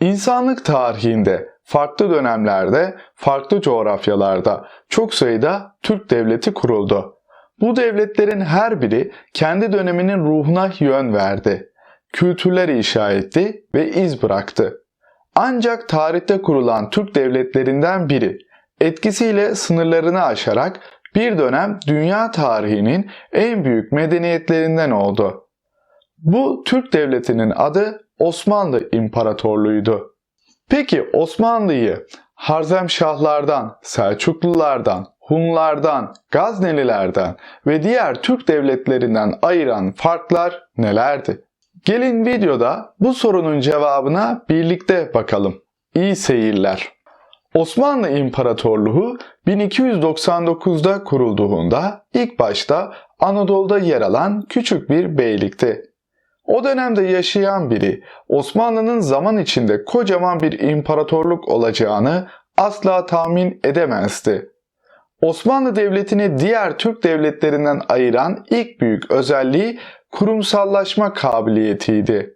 İnsanlık tarihinde farklı dönemlerde, farklı coğrafyalarda çok sayıda Türk devleti kuruldu. Bu devletlerin her biri kendi döneminin ruhuna yön verdi. Kültürler inşa etti ve iz bıraktı. Ancak tarihte kurulan Türk devletlerinden biri etkisiyle sınırlarını aşarak bir dönem dünya tarihinin en büyük medeniyetlerinden oldu. Bu Türk devletinin adı Osmanlı İmparatorluğu'ydu. Peki Osmanlı'yı Harzemşahlardan, Selçuklulardan, Hunlardan, Gaznelilerden ve diğer Türk devletlerinden ayıran farklar nelerdi? Gelin videoda bu sorunun cevabına birlikte bakalım. İyi seyirler. Osmanlı İmparatorluğu 1299'da kurulduğunda ilk başta Anadolu'da yer alan küçük bir beylikti. O dönemde yaşayan biri Osmanlı'nın zaman içinde kocaman bir imparatorluk olacağını asla tahmin edemezdi. Osmanlı Devleti'ni diğer Türk devletlerinden ayıran ilk büyük özelliği kurumsallaşma kabiliyetiydi.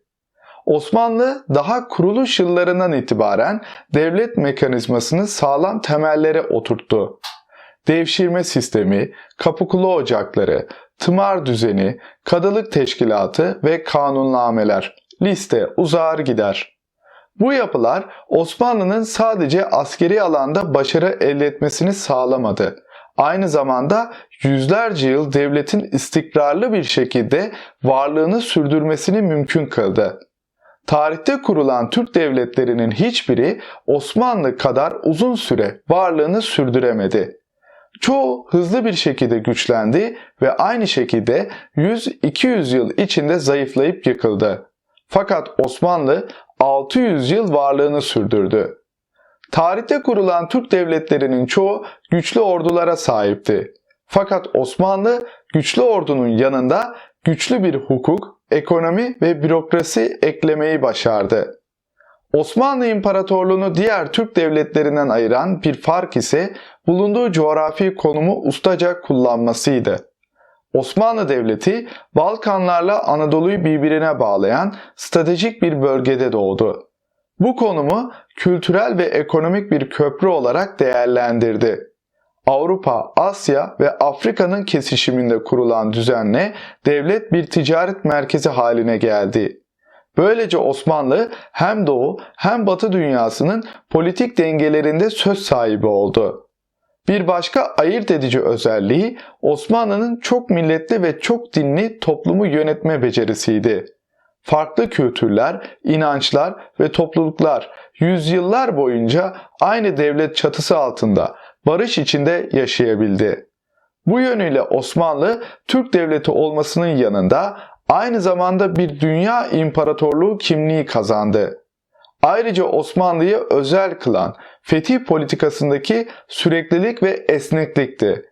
Osmanlı daha kuruluş yıllarından itibaren devlet mekanizmasını sağlam temellere oturttu. Devşirme sistemi, kapıkulu ocakları, tımar düzeni, kadılık teşkilatı ve kanunnameler liste uzar gider. Bu yapılar Osmanlı'nın sadece askeri alanda başarı elde etmesini sağlamadı. Aynı zamanda yüzlerce yıl devletin istikrarlı bir şekilde varlığını sürdürmesini mümkün kıldı. Tarihte kurulan Türk devletlerinin hiçbiri Osmanlı kadar uzun süre varlığını sürdüremedi. Çoğu hızlı bir şekilde güçlendi ve aynı şekilde 100-200 yıl içinde zayıflayıp yıkıldı. Fakat Osmanlı 600 yıl varlığını sürdürdü. Tarihte kurulan Türk devletlerinin çoğu güçlü ordulara sahipti. Fakat Osmanlı güçlü ordunun yanında güçlü bir hukuk, ekonomi ve bürokrasi eklemeyi başardı. Osmanlı İmparatorluğunu diğer Türk devletlerinden ayıran bir fark ise bulunduğu coğrafi konumu ustaca kullanmasıydı. Osmanlı Devleti Balkanlarla Anadolu'yu birbirine bağlayan stratejik bir bölgede doğdu. Bu konumu kültürel ve ekonomik bir köprü olarak değerlendirdi. Avrupa, Asya ve Afrika'nın kesişiminde kurulan düzenle devlet bir ticaret merkezi haline geldi. Böylece Osmanlı hem Doğu hem Batı dünyasının politik dengelerinde söz sahibi oldu. Bir başka ayırt edici özelliği Osmanlı'nın çok milletli ve çok dinli toplumu yönetme becerisiydi. Farklı kültürler, inançlar ve topluluklar yüzyıllar boyunca aynı devlet çatısı altında barış içinde yaşayabildi. Bu yönüyle Osmanlı Türk devleti olmasının yanında aynı zamanda bir dünya imparatorluğu kimliği kazandı. Ayrıca Osmanlı'yı özel kılan fetih politikasındaki süreklilik ve esneklikti.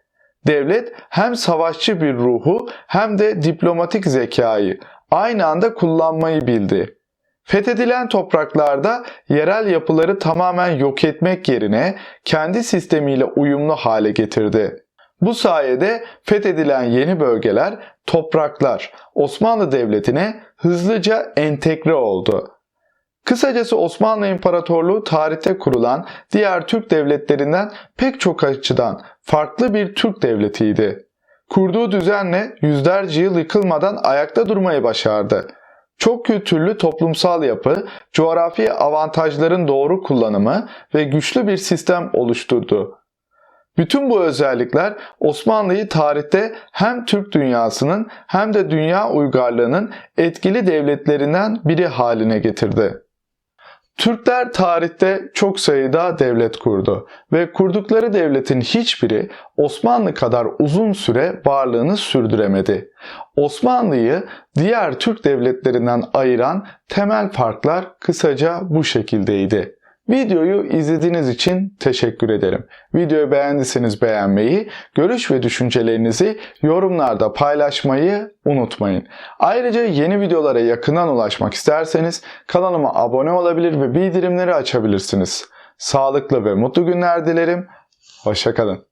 Devlet hem savaşçı bir ruhu hem de diplomatik zekayı aynı anda kullanmayı bildi. Fethedilen topraklarda yerel yapıları tamamen yok etmek yerine kendi sistemiyle uyumlu hale getirdi. Bu sayede fethedilen yeni bölgeler, topraklar Osmanlı Devleti'ne hızlıca entegre oldu. Kısacası Osmanlı İmparatorluğu tarihte kurulan diğer Türk devletlerinden pek çok açıdan farklı bir Türk devletiydi. Kurduğu düzenle yüzlerce yıl yıkılmadan ayakta durmayı başardı. Çok kültürlü toplumsal yapı, coğrafi avantajların doğru kullanımı ve güçlü bir sistem oluşturdu. Bütün bu özellikler Osmanlı'yı tarihte hem Türk dünyasının hem de dünya uygarlığının etkili devletlerinden biri haline getirdi. Türkler tarihte çok sayıda devlet kurdu ve kurdukları devletin hiçbiri Osmanlı kadar uzun süre varlığını sürdüremedi. Osmanlı'yı diğer Türk devletlerinden ayıran temel farklar kısaca bu şekildeydi. Videoyu izlediğiniz için teşekkür ederim. Videoyu beğendiyseniz beğenmeyi, görüş ve düşüncelerinizi yorumlarda paylaşmayı unutmayın. Ayrıca yeni videolara yakından ulaşmak isterseniz kanalıma abone olabilir ve bildirimleri açabilirsiniz. Sağlıklı ve mutlu günler dilerim. Hoşçakalın.